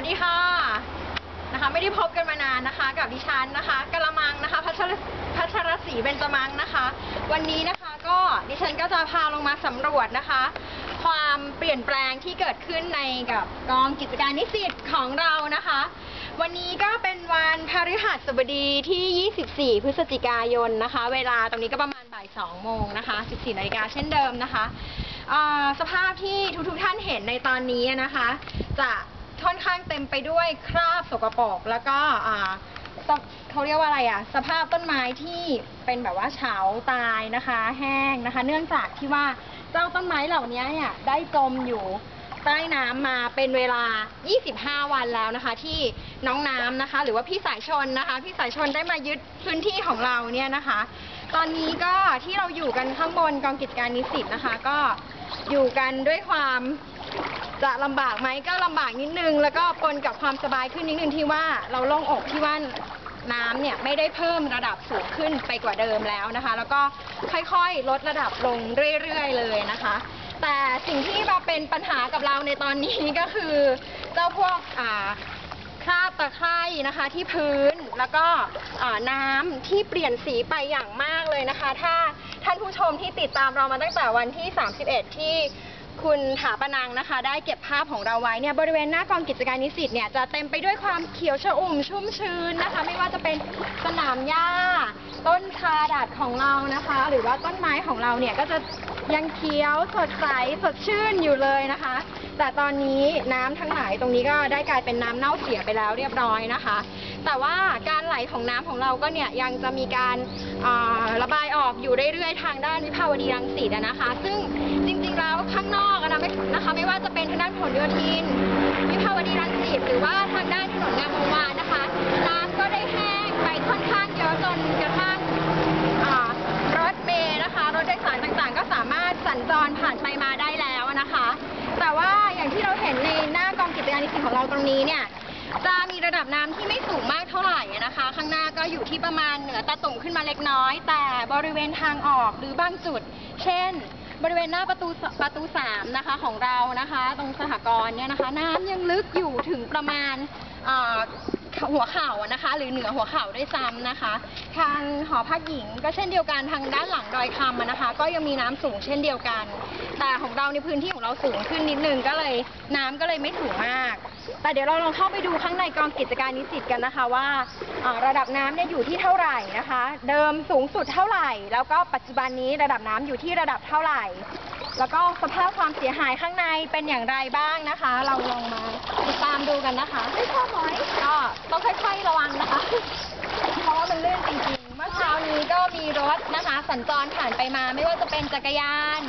วัสดีค่ะนะคะไม่ได้พบกันมานานนะคะ กับดิฉันนะคะกะละมังนะคะพัชรพัชรศรีเบญจมังนะคะ วันนี้นะคะก็ดิฉันก็จะพาลงมาสำรวจนะคะ ความเปลี่ยนแปลงที่เกิดขึ้นในกับกองกิจการนิสิตของเรานะคะ วันนี้ก็เป็นวันพฤหัสบดีที่ 24 พฤศจิกายนนะคะ เวลาตรงนี้ก็ประมาณบ่าย 2 โมงนะคะ 14 นาฬิกาเช่นเดิมนะคะสภาพที่ทุกๆท่านเห็นในตอนนี้นะคะ จะ ค่อนข้างเต็มไปด้วยคราบสกปรกแล้วก็อ่าสภเขาเรียกว่าอะไรอะสภาพต้นไม้ที่เป็นแบบว่าเฉาตายนะคะ แห้งนะคะ เนื่องจากที่ว่าเจ้าต้นไม้เหล่านี้เนี่ยได้จมอยู่ใต้น้ำมาเป็นเวลา 25 วันแล้วนะคะ ที่น้องน้ำนะคะ หรือว่าพี่สายชนนะคะ พี่สายชนได้มายึดพื้นที่ของเราเนี่ยนะคะ ตอนนี้ก็ที่เราอยู่กันข้างบนกองกิจการนิสิตนะคะ ก็อยู่กันด้วยความ จะลำบากไหมก็ลำบากนิดนึง แล้วก็ปนกับความสบายขึ้นนิดนึงที่ว่าเราโล่งอกที่ว่าน้ำเนี่ยไม่ได้เพิ่มระดับสูงขึ้นไปกว่าเดิมแล้วนะคะ แล้วก็ค่อยๆ ลดระดับลงเรื่อยๆ เลยนะคะ แต่สิ่งที่มาเป็นปัญหากับเราในตอนนี้ก็คือเจ้าพวกอ่าคราบตะไคร่นะคะที่พื้นแล้วก็อ่าน้ำที่เปลี่ยนสีไปอย่างมากเลยนะคะ ถ้าท่านผู้ชมที่ติดตามเรามาตั้งแต่วันที่ 31 ที่ คุณถาปนังนะคะ ได้เก็บภาพของเราไว้เนี่ยบริเวณหน้ากองกิจการนิสิตเนี่ยจะเต็มไปด้วยความเขียวชอุ่มชุ่มชื้นนะคะ ไม่ว่าจะเป็นสนามหญ้า ต้นคาดัดของเรานะคะ หรือว่าต้นไม้ของเราเนี่ยก็จะยังเขียวสดใสสดชื่นอยู่เลยนะคะ แต่ตอนนี้น้ำทั้งหลายตรงนี้ก็ได้กลายเป็นน้ำเน่าเสียไปแล้วเรียบร้อยนะคะ แต่ว่าการไหลของน้ำของเราก็เนี่ยยังจะมีการาระบายออกอยู่เรื่อยๆทางด้านวิภาวดีรังสิตนะคะ ซึ่ง แล้วข้างนอกนะไม่นะคะ ไม่ว่าจะเป็นทางด้านผลโยธินวิภาวดีรังสิตหรือว่าทางด้านถนนงามวงวานนะคะน้ำก็ได้แห้งไปค่อนข้างเยอะจนกระทั่งรถเมล์นะคะ รถโดยสารต่างๆ ก็สามารถสัญจรผ่านไปมาได้แล้วนะคะ แต่ว่าอย่างที่เราเห็นในหน้ากองกิจการนิสิตของเราตรงนี้เนี่ยจะมีระดับน้ำที่ไม่สูงมากเท่าไหร่นะคะ ข้างหน้าก็อยู่ที่ประมาณเหนือตาตุ่มขึ้นมาเล็กน้อย แต่บริเวณทางออกหรือบางจุด เช่น บริเวณหน้าประตูประตูสามนะคะของเรานะคะ ตรงสหกรณ์เนี่ยนะคะ น้ำยังลึกอยู่ถึงประมาณ หัวเข่านะคะ หรือเหนือหัวเข่าด้วยซ้ำนะคะ ทางหอพักหญิงก็เช่นเดียวกันทางด้านหลังดอยคำนะคะ ก็ยังมีน้ำสูงเช่นเดียวกัน แต่ของเราในพื้นที่ของเราสูงขึ้นนิดนึงก็เลยน้ำก็เลยไม่สูงมาก แต่เดี๋ยวเราลองเข้าไปดูข้างในกองกิจการนิสิตกันนะคะว่าระดับน้ำเนี่ยอยู่ที่เท่าไหร่นะคะ เดิมสูงสุดเท่าไหร่ แล้วก็ปัจจุบันนี้ระดับน้ำอยู่ที่ระดับเท่าไหร่ แล้วก็สภาพความเสียหายข้างในเป็นอย่างไรบ้างนะคะ เราลองมาติดตามดูกันนะคะไม่ชอบไหมก็ต้องค่อยๆระวังนะคะ เพราะว่ามันลื่นจริงๆ เมื่อเช้านี้ก็มีรถนะคะ สัญจรผ่านไปมาไม่ว่าจะเป็นจักรยาน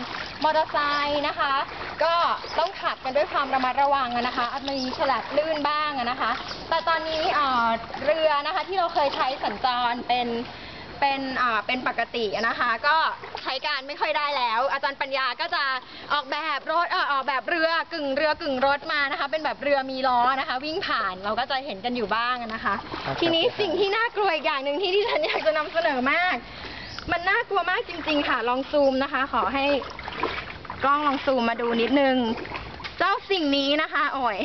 มอเตอร์ไซค์นะคะ ก็ต้องขับกันด้วยความระมัดระวังอะนะคะอาจมีฉลับลื่นบ้างอะนะคะ แต่ตอนนี้เอ่อเรือนะคะที่เราเคยใช้สัญจรเป็น เป็นอ่าเป็นปกตินะคะ ก็ใช้การไม่ค่อยได้แล้ว อาจารย์ปัญญาก็จะออกแบบรถเออออกแบบเรือกึ่งเรือกึ่งรถมานะคะ เป็นแบบเรือมีล้อนะคะ วิ่งผ่านเราก็จะเห็นกันอยู่บ้างนะคะ ครับ ทีนี้สิ่งที่น่ากลัวอีกอย่างหนึ่งที่ที่ฉันอยากจะนำเสนอมาก มันน่ากลัวมากจริง ๆ ค่ะ ลองซูมนะคะ ขอให้กล้องลองซูมมาดูนิดนึง เจ้าสิ่งนี้นะคะโอ้ย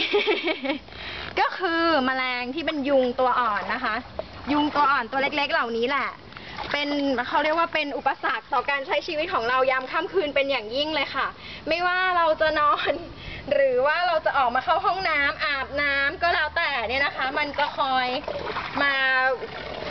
ก็คือแมลงที่เป็นยุงตัวอ่อนนะคะ ยุงตัวอ่อนตัวเล็ก ๆ เหล่านี้แหละ เป็นเขาเรียกว่าเป็นอุปสรรคต่อการใช้ชีวิตของเรายามค่ำคืนเป็นอย่างยิ่งเลยค่ะ ไม่ว่าเราจะนอน หรือว่าเราจะออกมาเข้าห้องน้ำอาบน้ำก็แล้วแต่เนี่ยนะคะ มันจะคอยมา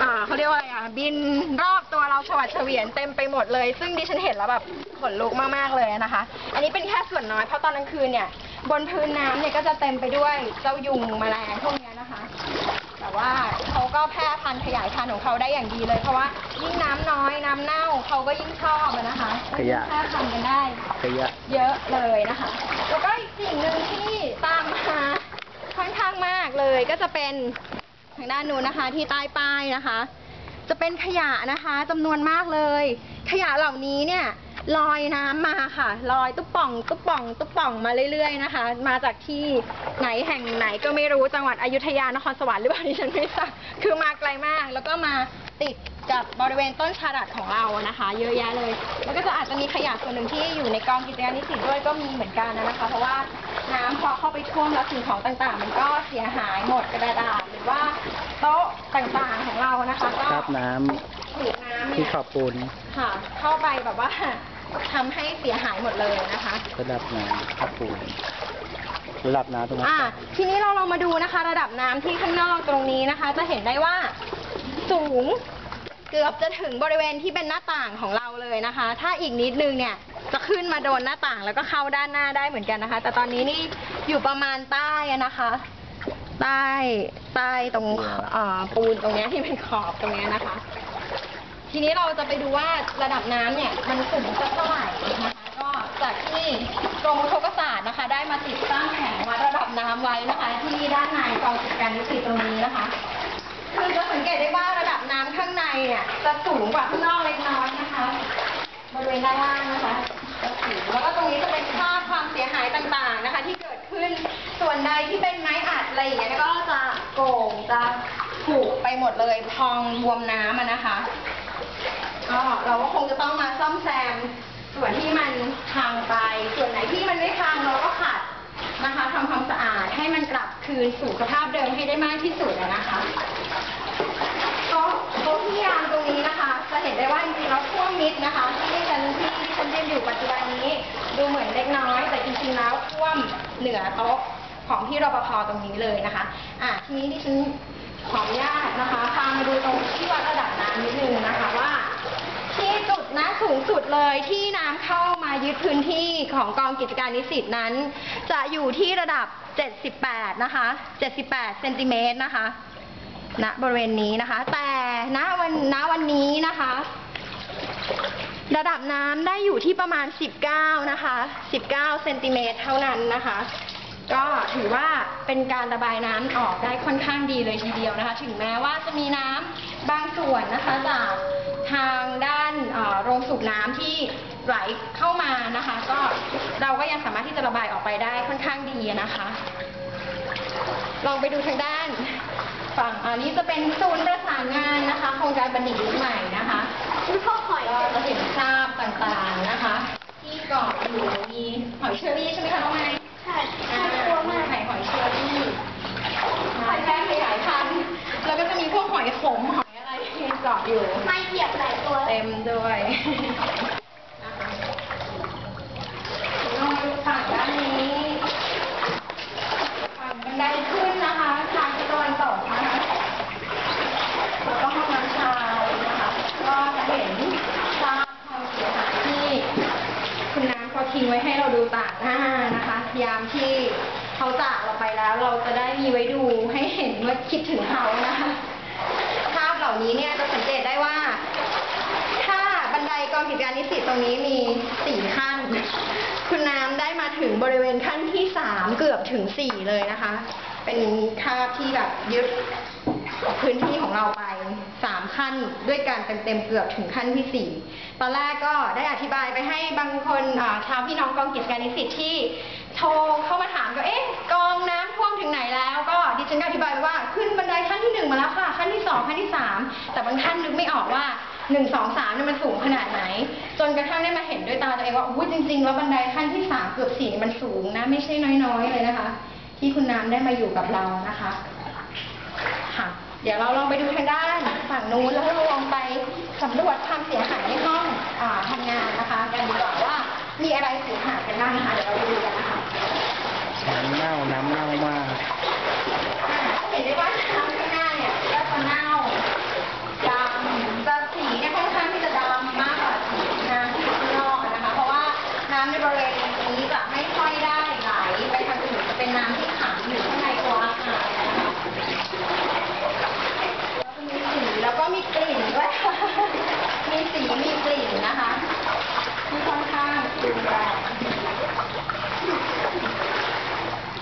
อ่าเขาเรียกว่าอะไรอะบินรอบตัวเราฉวัดเฉวียนเต็มไปหมดเลย ซึ่งดิฉันเห็นแล้วแบบขนลุกมากๆเลยนะคะ อันนี้เป็นแค่ส่วนน้อยเพราะตอนกลางคืนเนี่ย บนพื้นน้ำเนี่ยก็จะเต็มไปด้วยเจ้ายุงแมลงพวกเนี้ยนะคะ แต่ว่าเขาก็แพร่ พันธุ์ขยายพันธุ์ของเขาได้อย่างดีเลย เพราะว่ายิ่งน้ำน้อยน้ำเน่าเขาก็ยิ่งชอบอะนะคะขยะแพร่พันธุ์กันได้ ขยะ เยอะเลยนะคะ แล้วก็อีกสิ่งหนึ่งที่ตามมาค่อนข้างมากเลย ก็จะเป็นทางด้านนู้นนะคะ ที่ใต้ป้ายนะคะ จะเป็นขยะนะคะจำนวนมากเลย ขยะเหล่านี้เนี่ย ลอยน้ำมาค่ะ ลอยตุ๊บป่องตุ๊บป่องตุ๊บป่องมาเรื่อยๆนะคะ มาจากที่ไหนแห่งไหนก็ไม่รู้จังหวัดอยุธยานครสวรรค์หรือเปล่าดิฉันไม่ทราบคือมาไกลมาก แล้วก็มาติดกับบริเวณต้นชาดัดของเรานะคะ เยอะแยะเลย แล้วก็จะอาจจะมีขยะส่วนหนึ่งที่อยู่ในกองกิจการนิสิตด้วยก็มีเหมือนกันนะคะ เพราะว่าน้ำพอเข้าไปท่วมแล้วสิ่งของต่างๆ มันก็เสียหายหมดกระดาษหรือว่าโต๊ะต่างๆของเรานะคะก็คราบน้ำถูกน้ำที่เนี่ย ขอบปูน ค่ะ เข้าไปแบบว่า ทำให้เสียหายหมดเลยนะคะ ระดับน้ำขอบปูนระดับน้ำตรงนั้นอ่า ทีนี้เราลองมาดูนะคะ ระดับน้ำที่ข้างนอกตรงนี้นะคะ จะเห็นได้ว่าสูงเกือบจะถึงบริเวณที่เป็นหน้าต่างของเราเลยนะคะ ถ้าอีกนิดนึงเนี่ยจะขึ้นมาโดนหน้าต่างแล้วก็เข้าด้านหน้าได้เหมือนกันนะคะ แต่ตอนนี้นี่อยู่ประมาณใต้อะนะคะ ใต้ใต้ตรงเอ่อปูนตรงเนี้ยที่เป็นขอบตรงเนี้ยนะคะ ทีนี้เราจะไปดูว่าระดับน้ำเนี่ยมันสูงสักเท่าไหร่นะคะ ก็จากที่กรมอุทกศาสตร์นะคะ ได้มาติดตั้งแผงวัดระดับน้ำไว้นะคะ ที่ด้านในกองกิจการนิสิตตรงนี้นะคะ คือจะสังเกตได้ว่าระดับน้ำข้างในเนี่ยจะสูงกว่าข้างนอกเล็กน้อยนะคะบริเวณด้านล่างนะคะแล้วก็ตรงนี้จะเป็นค่าความเสียหายต่างๆนะคะ ที่เกิดขึ้นส่วนใดที่เป็นไม้อัดอะไรอย่างเงี้ยก็จะโก่งจะผุไปหมดเลยพองบวมน้ำนะคะ ก็เราก็คงจะต้องมาซ่อมแซมส่วนที่มันพังไป ส่วนไหนที่มันไม่พังเราก็ขัดนะคะทำความสะอาดให้มันกลับคืนสู่สภาพเดิมให้ได้มากที่สุดนะคะโต๊ะโต๊ะที่ยามตรงนี้นะคะ จะเห็นได้ว่าจริงๆแล้วท่วมมิดนะคะที่ฉันที่ที่ฉันยืนอยู่ปัจจุบันนี้ ดูเหมือนเล็กน้อย แต่จริงๆแล้วท่วมเหนือโต๊ะของที่รปภตรงนี้เลยนะคะอะทีนี้ที่ฉันขออนุญาตนะคะพามาดูตรงที่วัดระดับน้ำนิดนึงนะคะว่า สุดเลยที่น้ำเข้ามายึดพื้นที่ของกองกิจการนิสิตนั้น จะอยู่ที่ระดับ 78 นะคะ 78 เซนติเมตรนะคะณบริเวณนี้นะคะ แต่ณวันณวันนี้นะคะ ระดับน้ำได้อยู่ที่ประมาณ 19 นะคะ 19 เซนติเมตรเท่านั้นนะคะก็ถือว่าเป็นการระบายน้ำออกได้ค่อนข้างดีเลยทีเดียวนะคะ ถึงแม้ว่าจะมีน้ำบางส่วนนะคะจาก ทางด้านเอ่อโรงสูบน้ำที่ไหลเข้ามานะคะ ก็เราก็ยังสามารถที่จะระบายออกไปได้ค่อนข้างดีนะคะ ลองไปดูทางด้าน ฝั่งอันนี้จะเป็นศูนย์ประสานงานนะคะ โครงการบัณฑิตยุคใหม่นะคะคุณพ่อหอยก็จะเห็นคราบต่างๆนะคะ ที่เกาะอยู่มีหอยเชอรี่ใช่ไหมคะน้องไม้ใช่อ่าน่ากลัวมากไข่หอยเชอรี่หอยแป้งขยายพันธุ์แล้วก็จะมีพวกหอยขมหอยอะไรที่ เกาะอยู่ ไม่เหยียบหลายตัวเต็มด้วยนะคะลองมาดูฝั่งด้านนี้ ฝั่งบันไดขึ้นนะคะทางทิศตะวันตกนะคะแล้วก็ห้องน้ำชายนะคะ ก็จะเห็นซากความเสียหายที่คุณน้ำเขาทิ้งไว้ให้เราดูต่างหน้านะคะ ยามที่เขาจากเราไปแล้ว เราจะได้มีไว้ดูให้เห็นว่าคิดถึงเขานะคะภานี้เนี่ยจะสังเกตได้ว่า ถ้าบันไดกองกิจการนิสิตตรงนี้มีสี่ขั้น คุณน้ำได้มาถึงบริเวณขั้นที่สามเกือบถึงสี่เลยนะคะ เป็นคาบที่แบบยึดพื้นที่ของเราไปสามขั้นด้วยกันเต็มๆเกือบถึงขั้นที่สี่ตอนแรกก็ได้อธิบายไปให้บางคนชาวพี่น้องกองกิจการนิสิตที่โทรเข้ามาถามก็เอ๊ะกองน้ำ ท่วมถึงไหนแล้วก็ดิฉันก็อธิบายไปว่าขึ้นบันไดขั้นที่หนึ่งมาแล้วค่ะ ขั้นที่สองขั้นที่สามแต่บางท่านนึกไม่ออกว่าหนึ่งสองสามเนี่ยมันสูงขนาดไหน จนกระทั่งได้มาเห็นด้วยตาตัวเองว่าอุ้ยจริงๆ แล้วบันไดขั้นที่สามเกือบสี่เนี่ยมันสูงนะ ไม่ใช่น้อยๆเลยนะคะ ที่คุณน้ำได้มาอยู่กับเรานะคะค่ะเดี๋ยวเราลองไปดูทางด้านฝั่งนู้นแล้วเราลองไปสำรวจความเสียหายในห้องอทำงานนะคะกันดีกว่าว่ามีอะไรเสียหายกันบ้างนะคะ น้ำเน่าน้ำเน่ามากจะเน่าดำจะสีเนี่ยค่อนข้างที่จะดำมากกว่าสีน้ำที่อยู่ข้างนอกอะนะคะ เพราะว่าน้ำในบริเวณนี้จะไม่ค่อยได้ไหลไปทางอื่นจะเป็นน้ำที่ขังอยู่ข้างในตัวอาคารนะคะ มีสีแล้วก็มีกลิ่นด้วย มีสีมีกลิ่นนะคะที่ค่อนข้างรุนแรงอะ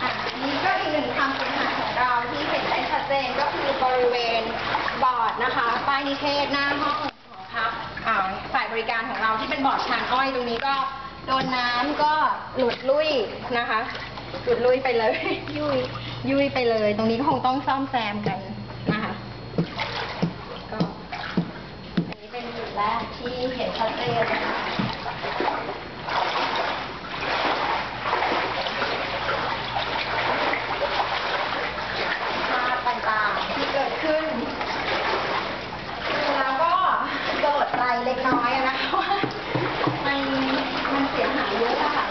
อันนี้ก็อีกหนึ่งความเสียหายของเราที่เห็นได้ชัดเจนก็คือบริเวณบอร์ดนะคะ ป้ายนิเทศหน้าห้องหอพักอ่าฝ่ายบ ริการของเราที่เป็นบอร์ดชานอ้อยตรงนี้ก็โดนน้ำก็หลุดลุ่ยนะคะ หลุดลุ่ยไปเลย ยุยยุยไปเลย ตรงนี้ก็คงต้องซ่อมแซมกันนะคะก็อันนี้เป็นจุดแรกที่เห็นชัดเจนนะคะภาพต่างๆที่เกิดขึ้น แล้วก็โดดใจเล็กน้อยอะนะคะว่ามันมันเสียหายเยอะอะค่ะ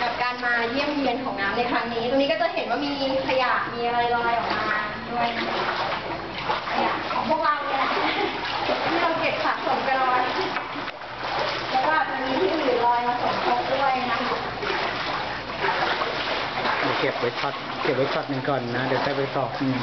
กับการมาเยี่ยมเยียนของ นี้ ตรงนี้ก็จะเห็นว่ามีขยะ มีอะไรลอยออกมาด้วยนะคะขยะของพวกเราเนี่ยแหละที่เราเก็บสะสมกันเอาไว้แล้วก็อาจจะมีที่อื่นลอยมาสมทบด้วยนะคะเก็บไว้ช็อตเก็บไว้ช็อตหนึ่งก่อนนะ เดี๋ยวจะไปสอบอืม